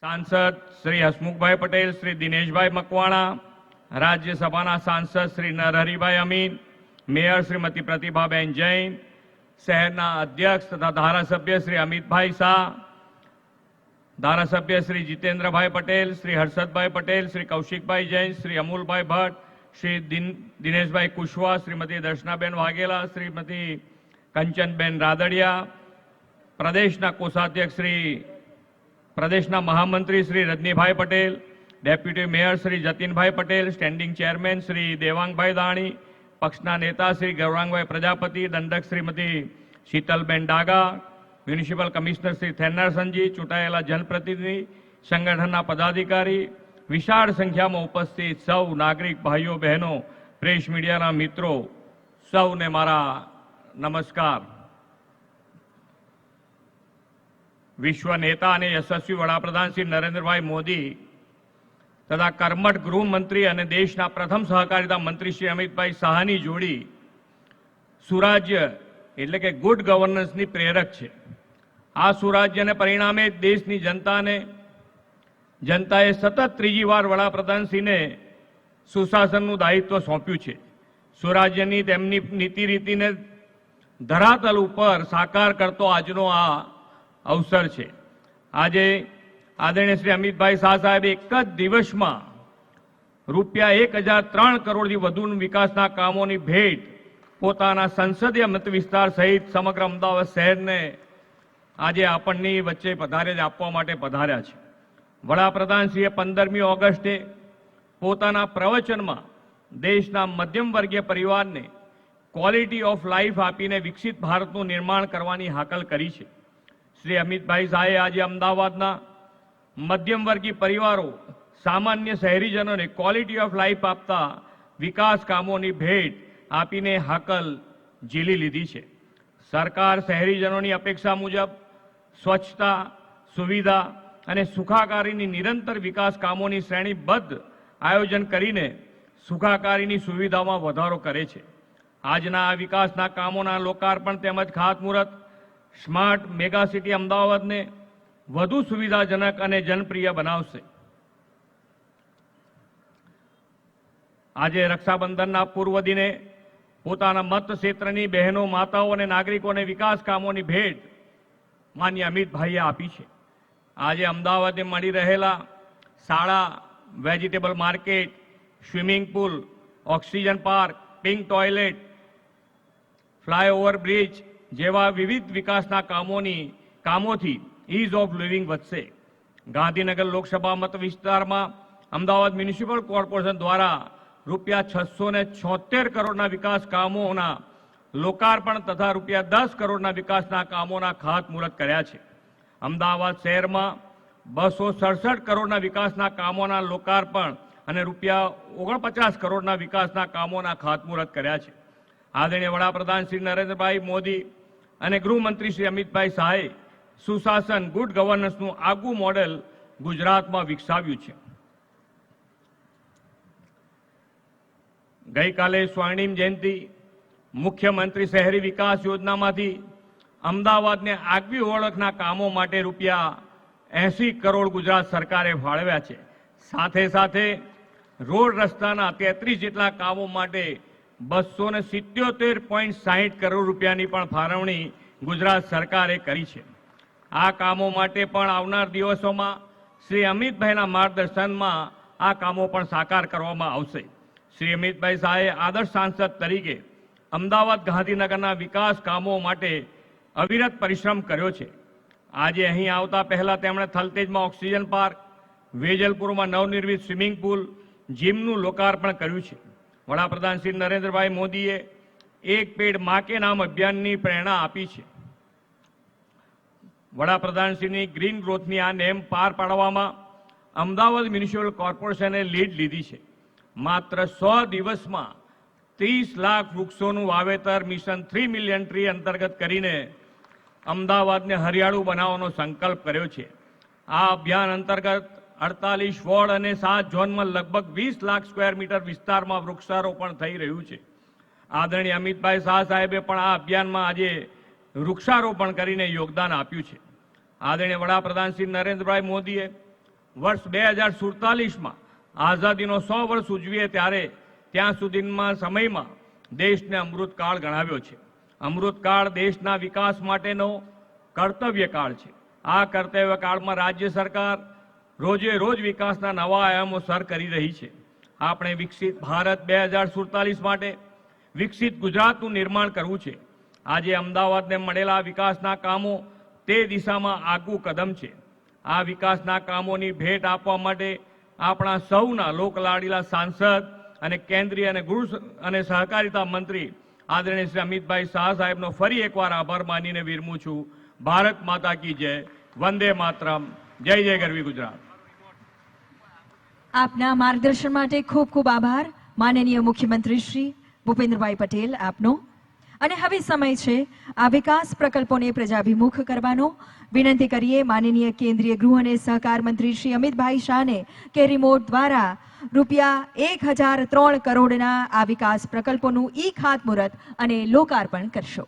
સાંસદ શ્રી હસમુખભાઈ પટેલ, શ્રી દિનેશભાઈ મકવાણા, રાજ્યસભાના સાંસદ શ્રી નરહરિભાઈ અમીન, મેયર શ્રીમતી પ્રતિભાબેન જૈન, શહેરના અધ્યક્ષ તથા ધારાસભ્ય શ્રી અમિતભાઈ શાહ, ધારાસભ્ય શ્રી જીતેન્દ્રભાઈ પટેલ, શ્રી હર્ષદભાઈ પટેલ, શ્રી કૌશિકભાઈ જૈન, શ્રી અમૂલભાઈ ભટ્ટ, શ્રી દિન- દિનેશભાઈ કુશવા, શ્રીમતી દર્શનાબેન વાઘેલા, શ્રીમતી કંચનબેન રાદડિયા, પ્રદેશના કોષાધ્યક્ષ શ્રી પ્રદેશના મહામંત્રી Shri Rajnibhai Patel, deputy mayor Shri Jatinbhai Patel, standing chairman Shri Devangbhai Dani, પક્ષના નેતા શ્રી ગૌરાંગભાઈ પ્રજાપતિ, દંડક શ્રીમતી શીતલબેન ડાગા, મ્યુનિસિપલ કમિશનર શ્રી થેન્નાર ચૂંટાયેલા જનપ્રતિનિધિ, સંગઠનના પદાધિકારી, વિશાળ સંખ્યામાં ઉપસ્થિત સૌ નાગરિક ભાઈઓ બહેનો, પ્રેસ મીડિયાના મિત્રો, સૌને મારા નમસ્કાર. વિશ્વ નેતા અને યશસ્વી વડાપ્રધાન શ્રી નરેન્દ્રભાઈ મોદી તથા કર્મઠ ગૃહમંત્રી અને દેશના પ્રથમ સહકારિતા મંત્રી શ્રી અમિતભાઈ શાહની જોડી સુરાજ્ય એટલે કે ગુડ ગવર્નન્સની પ્રેરક છે. આ સુરાજ્યને પરિણામે દેશની જનતાને જનતાએ સતત ત્રીજી વાર વડાપ્રધાનશ્રીને સુશાસનનું દાયિત્વ સોંપ્યું છે. સુરાજ્યની તેમની નીતિ રીતિને ધરાતલ ઉપર સાકાર કરતો આજનો આ અવસર છે. આજે આદરણીય શ્રી અમિતભાઈ શાહ સાહેબે એક જ દિવસમાં રૂપિયા એક હજાર ત્રણ કરોડથી વધુ વિકાસના કામોની ભેટ પોતાના સંસદીય મત વિસ્તાર સહિત સમગ્ર અમદાવાદ શહેરને આજે આપણની વચ્ચે પધારે જ આપવા માટે પધાર્યા છે. વડાપ્રધાનશ્રીએ પંદરમી ઓગસ્ટે પોતાના પ્રવચનમાં દેશના મધ્યમ વર્ગીય પરિવારને ક્વોલિટી ઓફ લાઈફ આપીને વિકસિત ભારતનું નિર્માણ કરવાની હાકલ કરી છે. શ્રી અમિતભાઈ શાહે આજે અમદાવાદના મધ્યમ વર્ગીય પરિવારો, સામાન્ય શહેરીજનોને ક્વોલિટી ઓફ લાઈફ આપતા વિકાસ કામોની ભેટ આપીને હાકલ ઝીલી લીધી છે. સરકાર શહેરીજનોની અપેક્ષા મુજબ સ્વચ્છતા, સુવિધા અને સુખાકારીની નિરંતર વિકાસ કામોની શ્રેણીબદ્ધ આયોજન કરીને સુખાકારીની સુવિધામાં વધારો કરે છે. આજના આ વિકાસના કામોના લોકાર્પણ તેમજ ખાતમુહૂર્ત સ્માર્ટ મેગા સિટી અમદાવાદને વધુ સુવિધાજનક અને જનપ્રિય બનાવશે. આજે રક્ષાબંધનના પૂર્વ દિને પોતાના મત ક્ષેત્રની બહેનો, માતાઓ અને નાગરિકોને વિકાસ કામોની ભેટ માન્ય અમિતભાઈએ આપી છે. આજે અમદાવાદે મળી રહેલા શાળા, vegetable market, swimming pool, oxygen park, pink toilet, flyover bridge જેવા વિવિધ વિકાસના કામોની, કામોથી ઇઝ ઓફ લિવિંગ વધશે. ગાંધીનગર લોકસભા મત વિસ્તારમાં અમદાવાદ મ્યુનિસિપલ કોર્પોરેશન દ્વારા રૂપિયા છસો ને છોતેર કરોડના વિકાસ કામોના લોકાર્પણ તથા રૂપિયા દસ કરોડના વિકાસના કામોના ખાતમુહૂર્ત કર્યા છે. અમદાવાદ શહેરમાં બસો સડસઠ કરોડના વિકાસના કામોના લોકાર્પણ અને રૂપિયા ઓગણપચાસ કરોડના વિકાસના કામોના ખાતમુહૂર્ત કર્યા છે. આદરણીય વડાપ્રધાન શ્રી નરેન્દ્રભાઈ મોદી અને ગૃહમંત્રી શ્રી અમિતભાઈ શાહે સુશાસન ગુડ ગવર્નન્સનું આગવું મોડેલ ગુજરાતમાં વિકસાવ્યું છે. ગઈકાલે સ્વર્ણિમ જયંતિ મુખ્યમંત્રી શહેરી વિકાસ યોજનામાંથી અમદાવાદને આગવી ઓળખના કામો માટે રૂપિયા એસી કરોડ ગુજરાત સરકારે ફાળવ્યા છે. સાથે સાથે રોડ રસ્તાના તેત્રીસ જેટલા કામો માટે બસો ને સિત્યોતેર પોઈન્ટ સાહીઠ કરોડ રૂપિયાની પણ ફાળવણી ગુજરાત સરકારે કરી છે. આ કામો માટે પણ આવનાર દિવસોમાં શ્રી અમિતભાઈના માર્ગદર્શનમાં આ કામો પણ સાકાર કરવામાં આવશે. શ્રી અમિતભાઈ શાહે આદર્શ સાંસદ તરીકે અમદાવાદ ગાંધીનગરના વિકાસ કામો માટે અવિરત પરિશ્રમ કર્યો છે. આજે અહીં આવતા પહેલાં તેમણે થલતેજમાં ઓક્સિજન પાર્ક, વેજલપુરમાં નવનિર્મિત સ્વિમિંગ પુલ, જીમનું લોકાર્પણ કર્યું છે. વડાપ્રધાન શ્રી નરેન્દ્રભાઈ મોદીએ એક પેડ મા કે નામ અભિયાનની પ્રેરણા આપી છે. વડાપ્રધાનશ્રીની ગ્રીન ગ્રોથની આ નેમ પાર પાડવામાં અમદાવાદ મ્યુનિસિપલ કોર્પોરેશને લીડ લીધી છે. માત્ર સો દિવસમાં ત્રીસ લાખ વૃક્ષોનું વાવેતર મિશન થ્રી મિલિયન ટ્રી અંતર્ગત કરીને અમદાવાદને હરિયાળું બનાવવાનો સંકલ્પ કર્યો છે. આ અભિયાન અંતર્ગત અડતાલીસ વોર્ડ અને સાત ઝોનમાં લગભગ વીસ લાખ સ્ક્વેર મીટર વિસ્તારમાં વૃક્ષારોપણ થઈ રહ્યું છે. આદરણીય અમિતભાઈ શાહ સાહેબે પણ આ અભિયાનમાં આજે વૃક્ષારોપણ કરીને યોગદાન આપ્યું છે. આદરણીય વડાપ્રધાન શ્રી નરેન્દ્રભાઈ મોદીએ વર્ષ બે હજાર સુડતાલીસમાં આઝાદીનો સો વર્ષ ઉજવીએ ત્યારે ત્યાં સુધીમાં સમયમાં દેશને અમૃતકાળ ગણાવ્યો છે. અમૃતકાળ દેશના વિકાસ માટેનો કર્તવ્યકાળ છે. આ કર્તવ્યકાળમાં રાજ્ય સરકાર રોજે રોજ વિકાસના નવા આયામો સર કરી રહી છે. આપણે વિકસિત ભારત બે હજાર સુડતાલીસ માટે વિકસિત ગુજરાતનું નિર્માણ કરવું છે. આજે અમદાવાદને મળેલા વિકાસના કામો તે દિશામાં આગવું કદમ છે. આ વિકાસના કામોની ભેટ આપવા માટે આપણા સૌના લોકલાડીલા સાંસદ અને કેન્દ્રીય અને ગૃહ અને સહકારિતા મંત્રી આદરણીય શ્રી અમિતભાઈ શાહ સાહેબનો ફરી એકવાર આભાર માનીને વિરમું છું. ભારત માતા કી જય. વંદે માતરમ. જય જય ગરવી ગુજરાત. આપના માર્ગદર્શન માટે ખૂબ ખૂબ આભાર. માનનીય મુખ્યમંત્રી શ્રી ભૂપેન્દ્રભાઈ પટેલ આપનો. અને હવે સમય છે આ વિકાસ પ્રકલ્પોને પ્રજાભિમુખ કરવાનો. વિનંતી કરીએ માનનીય કેન્દ્રીય ગૃહ અને સહકાર મંત્રી શ્રી અમિતભાઈ શાહને કે રિમોટ દ્વારા રૂપિયા એક હજાર ત્રણ કરોડના આ વિકાસ પ્રકલ્પોનું ઈ ખાતમુહૂર્ત અને લોકાર્પણ કરશો.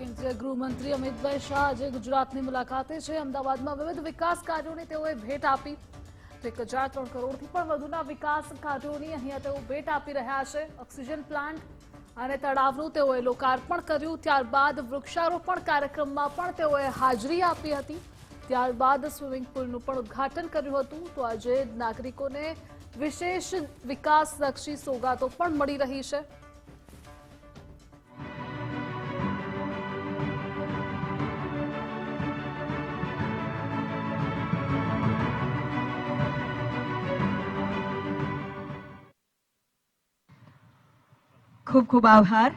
કેન્દ્રીય ગૃહમંત્રી અમિતભાઈ શાહ આજે ગુજરાતની મુલાકાતે છે. અમદાવાદમાં વિવિધ વિકાસ કાર્યોની તેઓએ ભેટ આપી. એક હજાર ત્રણ કરોડથી પણ વધુના વિકાસ કાર્યોની અહીંયા તેઓ ભેટ આપી રહ્યા છે. ઓક્સિજન પ્લાન્ટ અને તળાવનું તેઓએ લોકાર્પણ કર્યું. ત્યારબાદ વૃક્ષારોપણ કાર્યક્રમમાં પણ તેઓએ હાજરી આપી હતી. ત્યારબાદ સ્વિમિંગ પુલનું પણ ઉદ્ઘાટન કર્યું હતું. તો આજે નાગરિકોને વિશેષ વિકાસલક્ષી સોગાતો પણ મળી રહી છે. ખૂબ ખૂબ આભાર.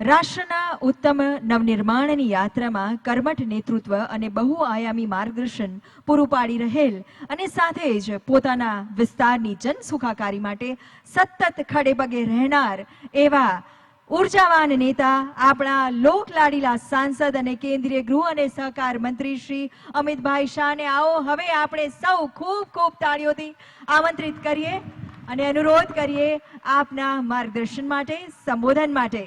રાષ્ટ્રના ઉત્તમ નવનિર્માણની યાત્રામાં કર્મઠ નેતૃત્વ અને બહુઆયામી માર્ગદર્શન પૂરું પાડી રહેલ અને સાથે જ પોતાના વિસ્તારની જનસુખાકારી માટે સતત ખડે રહેનાર એવા ઉર્જાવાન નેતા આપણા લોકલાડીલા સાંસદ અને કેન્દ્રીય ગૃહ અને સહકાર મંત્રી શ્રી અમિતભાઈ શાહને આવો, હવે આપણે સૌ ખૂબ ખૂબ તાળીઓથી આમંત્રિત કરીએ. અને અનુરોધ કરીએ આપના માર્ગદર્શન માટે, સંબોધન માટે.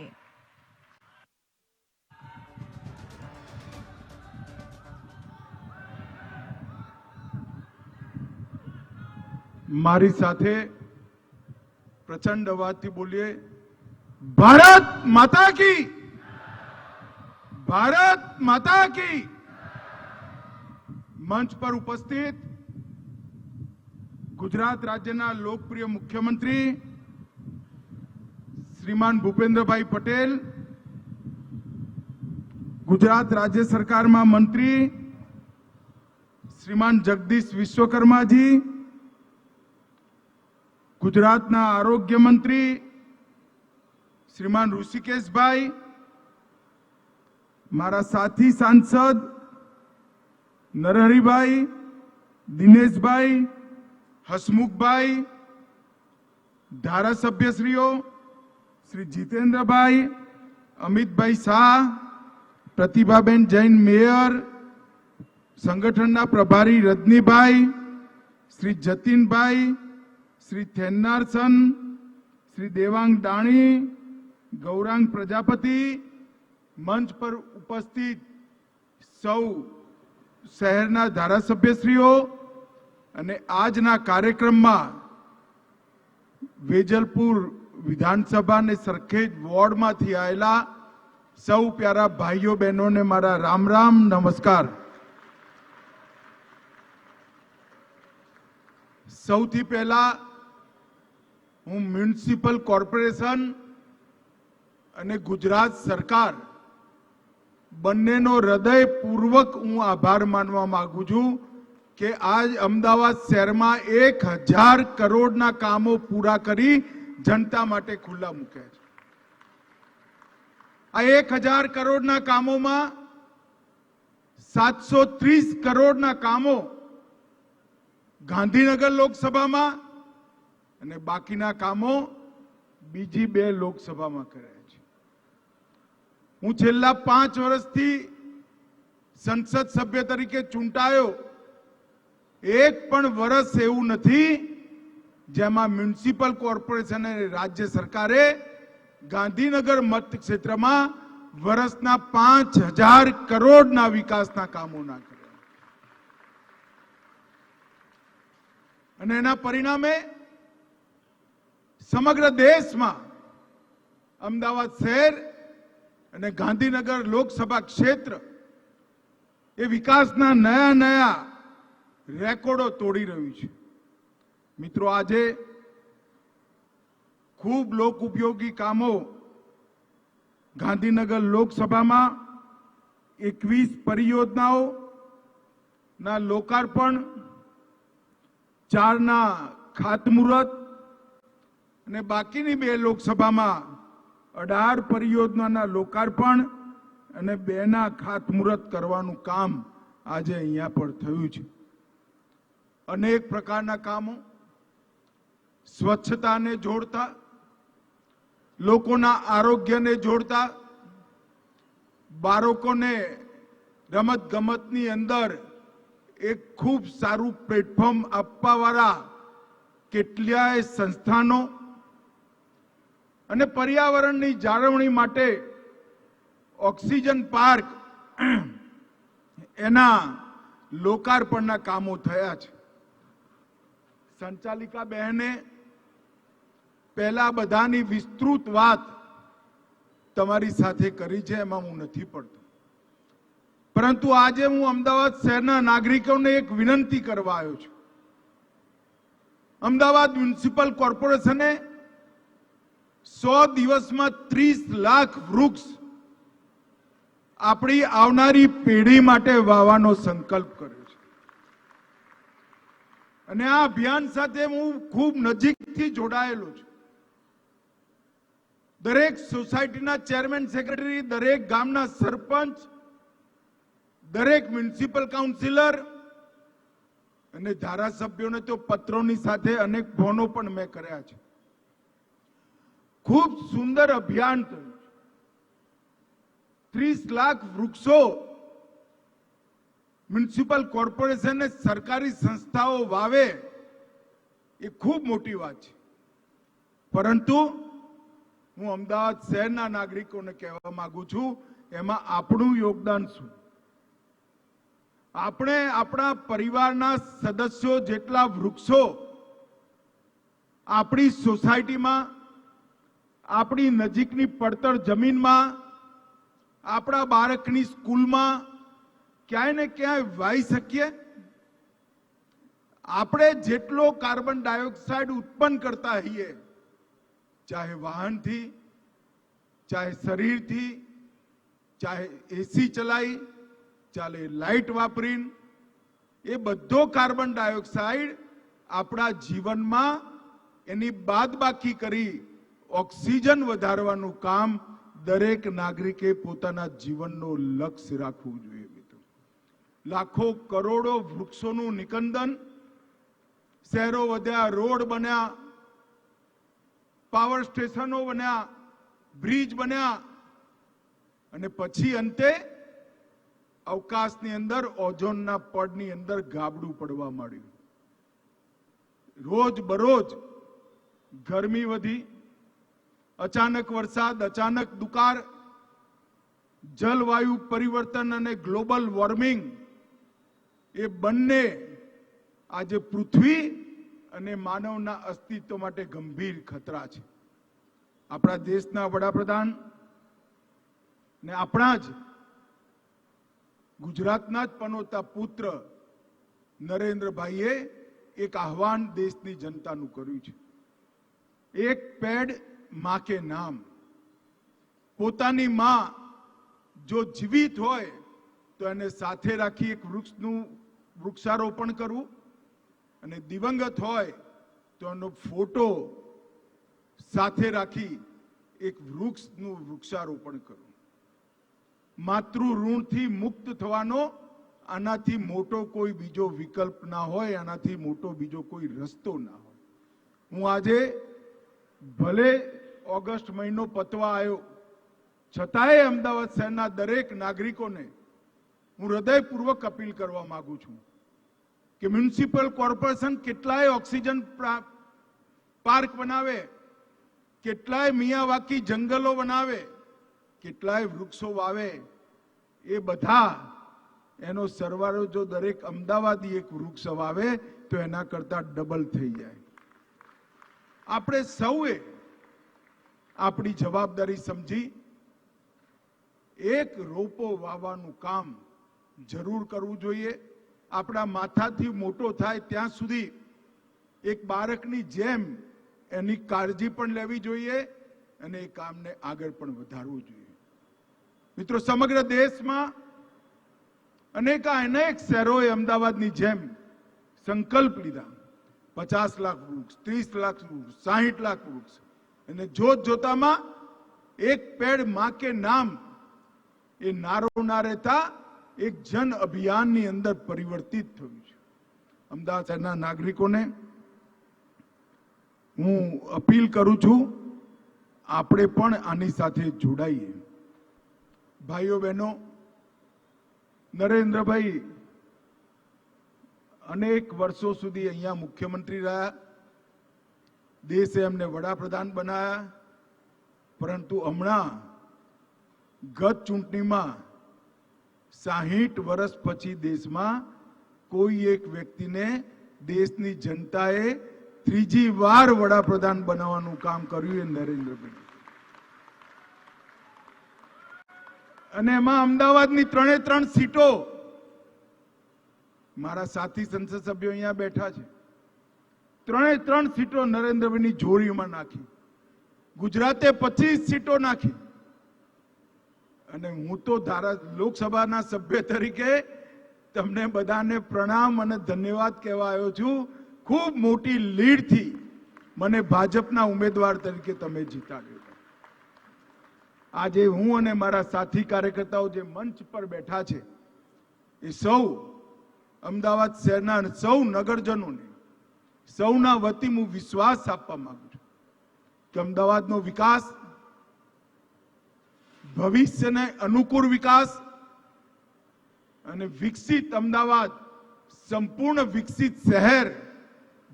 મારી સાથે પ્રચંડ અવાજથી બોલીએ. ભારત માતા કી! ભારત માતા કી! મંચ પર ઉપસ્થિત ગુજરાત રાજ્યના લોકપ્રિય મુખ્યમંત્રી શ્રીમાન ભૂપેન્દ્રભાઈ પટેલ, ગુજરાત રાજ્ય સરકારમાં મંત્રી શ્રીમાન જગદીશ વિશ્વકર્માજી, ગુજરાતના આરોગ્ય મંત્રી શ્રીમાન ઋષિકેશભાઈ, મારા સાથી સાંસદ નરહરિભાઈ, દિનેશભાઈ હસમુખભાઈ, ધારાસભ્યશ્રીઓ, શ્રી જીતેન્દ્રભાઈ, અમિતભાઈ શાહ, પ્રતિભાબેન જૈન મેયર, સંગઠનના પ્રભારી રજનીભાઈ, શ્રી જતીનભાઈ, શ્રી થેન્નારસન, શ્રી દેવાંગ દાણી, ગૌરાંગ પ્રજાપતિ મંચ પર ઉપસ્થિત સૌ શહેરના ધારાસભ્યશ્રીઓ અને આજના કાર્યક્રમમાં વેજલપુર વિધાનસભા અને સરખેજ વોર્ડમાંથી આવેલા સૌ પ્યારા ભાઈઓ બહેનોને મારા રામ રામ નમસ્કાર. સૌથી પહેલા હું મ્યુનિસિપલ કોર્પોરેશન અને ગુજરાત સરકાર બંનેનો હૃદયપૂર્વક હું આભાર માનવા માગું છું. કે આજ અમદાવાદ શહેરમાં એક હજાર કરોડના કામો પૂરા કરી જનતા માટે ખુલ્લા મૂક્યા છે. આ એક હજાર કરોડના કામોમાં સાતસો ત્રીસ કરોડના કામો ગાંધીનગર લોકસભામાં અને બાકીના કામો બીજી બે લોકસભામાં કર્યા છે. હું છેલ્લા પાંચ વર્ષથી સંસદ સભ્ય તરીકે ચૂંટાયો એક પણ વર્ષ એવું નથી જેમાં મ્યુનિસિપલ કોર્પોરેશન અને રાજ્ય સરકારે ગાંધીનગર મત ક્ષેત્રમાં વર્ષના પાંચ હજાર કરોડના વિકાસના કામો ના કર્યા. અને એના પરિણામે સમગ્ર દેશમાં અમદાવાદ શહેર અને ગાંધીનગર લોકસભા ક્ષેત્ર એ વિકાસના નયા નયા રેકોર્ડો તોડી રહ્યું છે. મિત્રો, આજે ખૂબ લોક ઉપયોગી કામો ગાંધીનગર લોકસભામાં એકવીસ પરિયોજનાઓના લોકાર્પણ, ચારના ખાતમુહૂર્ત અને બાકીની બે લોકસભામાં અઢાર પરિયોજનાના લોકાર્પણ અને બેના ખાતમુહૂર્ત કરવાનું કામ આજે અહીંયા પણ થયું છે. અનેક પ્રકારના કામો, સ્વચ્છતાને જોડતા, લોકોના આરોગ્યને જોડતા, બાળકોને રમત ગમતની અંદર એક ખૂબ સારું પ્લેટફોર્મ આપવાવાળા કેટલાય સંસ્થાનો અને પર્યાવરણની જાળવણી માટે ઓક્સિજન પાર્ક એના લોકાર્પણના કામો થયા છે. સંચાલિકા બહેને, પહેલા બધાની વિસ્તૃત વાત તમારી સાથે કરી છે, એમાં હું નથી પડતો. પરંતુ આજે હું અમદાવાદ શહેરના નાગરિકોને એક વિનંતી કરવા આવ્યો છું. અમદાવાદ મ્યુનિસિપલ કોર્પોરેશને સો દિવસમાં ત્રીસ લાખ વૃક્ષ આપણી આવનારી પેઢી માટે વાવવાનો સંકલ્પ કર્યો અને આ અભિયાન સાથે હું ખૂબ નજીકથી જોડાયેલો છું. દરેક સોસાયટીના ચેરમેન સેક્રેટરી, દરેક ગામના સરપંચ, દરેક મ્યુનિસિપલ કાઉન્સિલર અને ધારાસભ્યોને તો પત્રોની સાથે અનેક ફોનો પણ મેં કર્યા છે. ખૂબ સુંદર અભિયાન થયું ત્રીસ લાખ વૃક્ષો મ્યુનિસિપલ કોર્પોરેશને સરકારી સંસ્થાઓ વાવે એ ખૂબ મોટી વાત છે. પરંતુ હું અમદાવાદ શહેરના નાગરિકોને કહેવા માંગુ છું, એમાં આપણું યોગદાન શું? આપણે આપણા પરિવારના સદસ્યો જેટલા વૃક્ષો આપણી સોસાયટીમાં, આપણી નજીકની પડતર જમીનમાં, આપણા બાળકની સ્કૂલમાં ક્યાંય ને ક્યાંય વાઈ શકીએ? આપણે જેટલો કાર્બન ડાયોક્સાઇડ ઉત્પન્ન કરતા હોઈએ, ચાહે વાહનથી, ચાહે શરીરથી, ચાહે એસી ચલાવી ચાલે લાઇટ વાપરીને, એ બધો કાર્બન ડાયોક્સાઇડ આપણા જીવનમાં એની બાદબાકી કરી ઓક્સિજન વધારવાનું કામ દરેક નાગરિકે પોતાના જીવનનો લક્ષ્ય રાખવું જોઈએ. લાખો કરોડો વૃક્ષોનું નિકંદન, શહેરો વધ્યા, રોડ બન્યા પાવર સ્ટેશનો બન્યા બ્રિજ બન્યા અને પછી અંતે અવકાશની અંદર ઓઝોનના પડની અંદર ગાબડું પડવા માંડ્યું. રોજ બરોજ ગરમી વધી, અચાનક વરસાદ, અચાનક દુકાળ, જલવાયુ પરિવર્તન અને ગ્લોબલ વોર્મિંગ એ બંને આજે પૃથ્વી અને માનવના અસ્તિત્વ માટે ગંભીર ખતરા છે. આપણા દેશના વડાપ્રધાન ને આપણા જ ગુજરાતના જ પનોતા પુત્ર નરેન્દ્રભાઈએ એક આહવાન દેશની જનતાનું કર્યું છે. એક પેડ મા કે નામ. પોતાની માં જો જીવિત હોય તો એને સાથે રાખી એક વૃક્ષનું વૃક્ષારોપણ કરવું અને દિવંગત હોય તો એનો ફોટો સાથે રાખી એક વૃક્ષનું વૃક્ષારોપણ કરવું. માતૃ ઋણથી મુક્ત થવાનો, આનાથી મોટો કોઈ બીજો વિકલ્પ ના હોય, આનાથી મોટો બીજો કોઈ રસ્તો ના હોય. હું આજે ભલે ઓગસ્ટ મહિનો પતવા આવ્યો, છતાંય અમદાવાદ શહેરના દરેક નાગરિકોને હું હૃદયપૂર્વક અપીલ કરવા માંગુ છું કે મ્યુનિસિપલ કોર્પોરેશન કેટલાય ઓક્સિજન પાર્ક બનાવે, કેટલાય મિયાવાકી જંગલો બનાવે, કેટલાય વૃક્ષો વાવે, એ બધા એનો સરવાળો જો દરેક અમદાવાદી એક વૃક્ષ વાવે, તો એના કરતા ડબલ થઈ જાય. આપણે સૌએ આપણી જવાબદારી સમજી, એક રોપો વાવવાનું કામ જરૂર કરવું જોઈએ. આપણા માથાથી મોટો થાય ત્યાં સુધી એક બાળકની જેમ એની કાળજી પણ લેવી જોઈએ અને એ કામને આગળ પણ વધારવું જોઈએ. મિત્રો, સમગ્ર દેશમાં અનેક અનેક શહેરોએ અમદાવાદની જેમ સંકલ્પ લીધા. પચાસ લાખ વૃક્ષ, ત્રીસ લાખ વૃક્ષ, સાહીઠ લાખ વૃક્ષ. અને જોત જોતામાં એક પેડમાં કે નામ એ નારો ના રહેતા એક જન અભિયાનની અંદર પરિવર્તિત થયું છે. અમદાવાદ શહેરના નાગરિકોને હું અપીલ કરું છું, આપણે પણ આની સાથે જોડાઈએ. ભાઈઓ બહેનો, નરેન્દ્રભાઈ, અનેક વર્ષો સુધી અહીંયા મુખ્યમંત્રી રહ્યા, દેશે એમને વડાપ્રધાન બનાવ્યા પરંતુ હમણાં ગત ચૂંટણીમાં સાહીઠ વર્ષ પછી દેશમાં કોઈ એક વ્યક્તિને દેશની જનતાએ ત્રીજી વાર વડાપ્રધાન બનાવવાનું કામ કર્યું એ નરેન્દ્રભાઈ. અને એમાં અમદાવાદની ત્રણે ત્રણ સીટો મારા સાથી સંસદ સભ્યો અહીંયા બેઠા છે. ત્રણે ત્રણ સીટો નરેન્દ્રભાઈની જોડીમાં નાખી. ગુજરાતે પચીસ સીટો નાખી. અને હું તો ધારા, લોકસભાના સભ્ય તરીકે તમને બધાને પ્રણામ અને ધન્યવાદ કહેવા આવ્યો છું. ખૂબ મોટી લીડથી મને ભાજપના ઉમેદવાર તરીકે તમે જીતાડ્યો. આજે હું અને મારા સાથી કાર્યકર્તાઓ જે મંચ પર બેઠા છે, એ સૌ અમદાવાદ શહેરના સૌ નગરજનોને સૌના વતી હું વિશ્વાસ આપવા માંગુ છું કે અમદાવાદનો વિકાસ ભવિષ્યને અનુકૂળ વિકાસ અને વિકસિત અમદાવાદ, સંપૂર્ણ વિકસિત શહેર,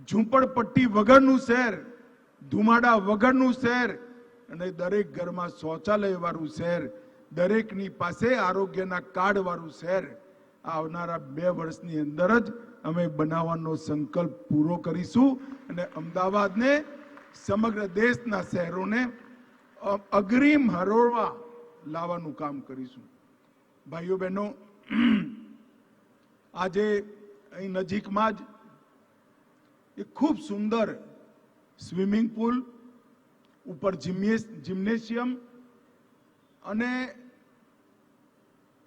ઝૂંપડપટ્ટી વગરનું શહેર, ધુમાડા વગરનું શહેર અને દરેક ઘરમાં શૌચાલય વાળું શહેર, દરેકની પાસે આરોગ્યના કાર્ડ વાળું શહેર આવનારા બે વર્ષની અંદર જ અમે બનાવવાનો સંકલ્પ પૂરો કરીશું અને અમદાવાદને સમગ્ર દેશના શહેરોને અગ્રીમ હરોળવા લાવવાનું કામ કરીશું. ભાઈઓ બહેનો, આજે અહીં નજીકમાં જ એક ખૂબ સુંદર સ્વિમિંગ પુલ ઉપર જિમ્નેશિયમ અને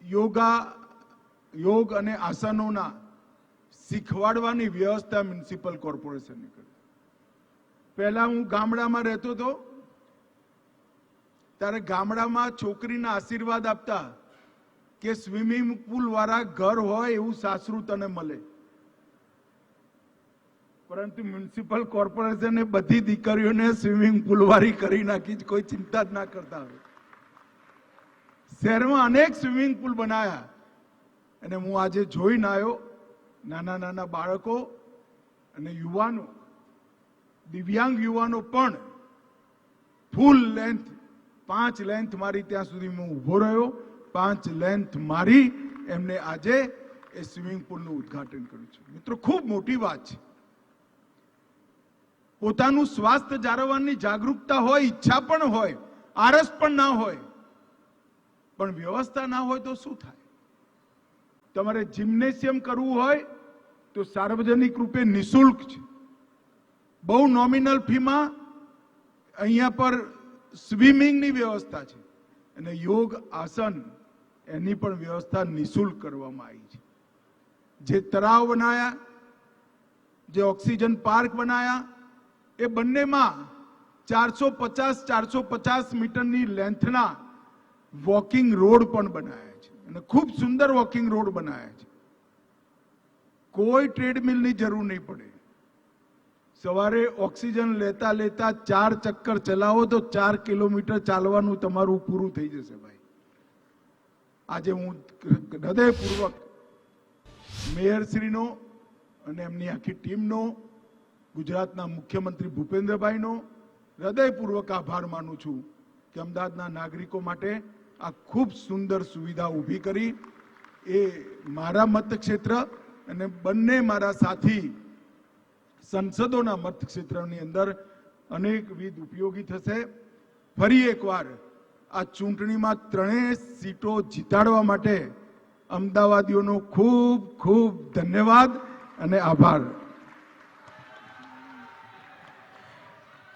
યોગા, યોગ અને આસનોના શીખવાડવાની વ્યવસ્થા મ્યુનિસિપલ કોર્પોરેશનની કરી. પહેલા હું ગામડામાં રહેતો હતો ત્યારે ગામડામાં છોકરીના આશીર્વાદ આપતા કે સ્વિમિંગ પુલ વાળા ઘર હોય એવું સાસરું તને મળે. પરંતુ મ્યુનિસિપલ કોર્પોરેશને બધી દીકરીઓને સ્વિમિંગ પુલ વાળી કરી નાખી કોઈ ચિંતા જ ના કરતા હવે શહેરમાં અનેક સ્વિમિંગ પુલ બનાયા. અને હું આજે જોઈને આવ્યો, નાના નાના બાળકો અને યુવાનો, દિવ્યાંગ યુવાનો પણ ફૂલ લેન્થ પાંચ લેન્થ મારી ત્યાં સુધી હું ઊભો રહ્યો. પાંચ લેન્થ મારી એમને આજે એ સ્વિમિંગ પુલનું ઉદ્ઘાટન કર્યું છે. મિત્રો, ખૂબ મોટી વાત છે. પોતાનું સ્વાસ્થ્ય જાળવવાની જાગૃતતા હોય, ઈચ્છા પણ હોય આરસ પણ ના હોય, પણ વ્યવસ્થા ના હોય તો શું થાય? તમારે જિમ્નેશિયમ કરવું હોય તો સાર્વજનિક રૂપે નિઃશુલ્ક છે. બહુ નોમિનલ ફીમાં અહીંયા પર સ્વિમિંગની વ્યવસ્થા છે. અને યોગ આસન એની પણ વ્યવસ્થા નિશુલ્ક કરવામાં આવી છે. જે તળાવ બનાયા, જે ઓક્સિજન પાર્ક બનાયા, એ બંનેમાં ચારસો પચાસ ચારસો પચાસ મીટરની લેન્થના વોકિંગ રોડ પણ બનાવ્યા છે. અને ખૂબ સુંદર વોકિંગ રોડ બનાવ્યા છે. કોઈ ટ્રેડમિલની જરૂર નહીં પડે. સવારે ઓક્સિજન લેતા લેતા ચાર ચક્કર ચલાવો તો ચાર કિલોમીટર ચાલવાનું તમારું પૂરું થઈ જશે ભાઈ. આજે હું હૃદયપૂર્વક મેયરશ્રીનો અને એમની આખી ટીમનો, ગુજરાતના મુખ્યમંત્રી ભૂપેન્દ્રભાઈનો હૃદયપૂર્વક આભાર માનું છું કે અમદાવાદના નાગરિકો માટે આ ખૂબ સુંદર સુવિધા ઊભી કરી. એ મારા મતક્ષેત્ર અને બંને મારા સાથી સંસદોના મતક્ષેત્રની અંદર અનેકવિધ ઉપયોગી થશે. ફરી એકવાર આ ચૂંટણીમાં ત્રણેય સીટો જીતાડવા માટે અમદાવાદીઓનો ખૂબ ખૂબ ધન્યવાદ અને આભાર.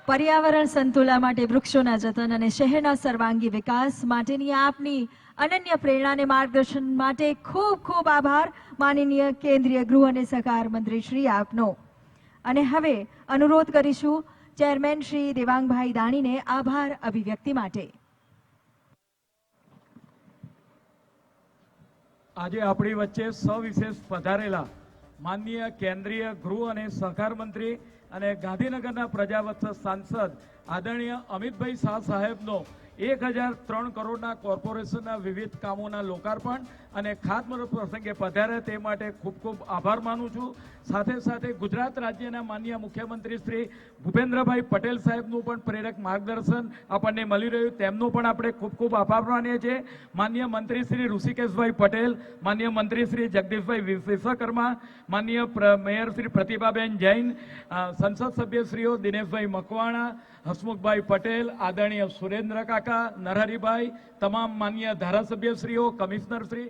પર્યાવરણ સંતુલન માટે વૃક્ષોના જતન અને શહેરના સર્વાંગી વિકાસ માટેની આપની અનન્ય પ્રેરણાને માર્ગદર્શન માટે ખૂબ ખૂબ આભાર. માનનીય કેન્દ્રીય ગૃહ અને સહકાર મંત્રી શ્રી આપનો અને હવે અનુરોધ કરીશું ચેરમેન શ્રી દેવાંગભાઈ દાણીને આભાર અભિવ્યક્તિ માટે. આજે આપણી વચ્ચે સવિશેષ પધારેલા માનનીય કેન્દ્રીય ગૃહ અને સહકાર મંત્રી અને ગાંધીનગરના પ્રજાવત્સલ સાંસદ આદરણીય અમિતભાઈ શાહ સાહેબનો એક હજાર ત્રણ કરોડના કોર્પોરેશનના વિવિધ કામોના લોકાર્પણ અને ખાતમુહૂર્ત પ્રસંગે પધાર્યા તે માટે ખૂબ ખૂબ આભાર માનું છું. સાથે સાથે ગુજરાત રાજ્યના માનનીય મુખ્યમંત્રી શ્રી ભૂપેન્દ્રભાઈ પટેલ સાહેબનું પણ પ્રેરક માર્ગદર્શન આપણને મળી રહ્યું. તેમનો પણ આપણે ખૂબ ખૂબ આભાર માનીએ છીએ. માનનીય મંત્રી શ્રી ઋષિકેશભાઈ પટેલ, માનનીય મંત્રી શ્રી જગદીશભાઈ વિશ્વકર્મા, માનનીય મેયર શ્રી પ્રતિભાબેન જૈન સંસદ સભ્યશ્રીઓ દિનેશભાઈ મકવાણા, હસમુખભાઈ પટેલ, આદરણીય સુરેન્દ્ર કાકા, નરહરિભાઈ, તમામ માન્ય ધારાસભ્યશ્રીઓ કમિશનરશ્રી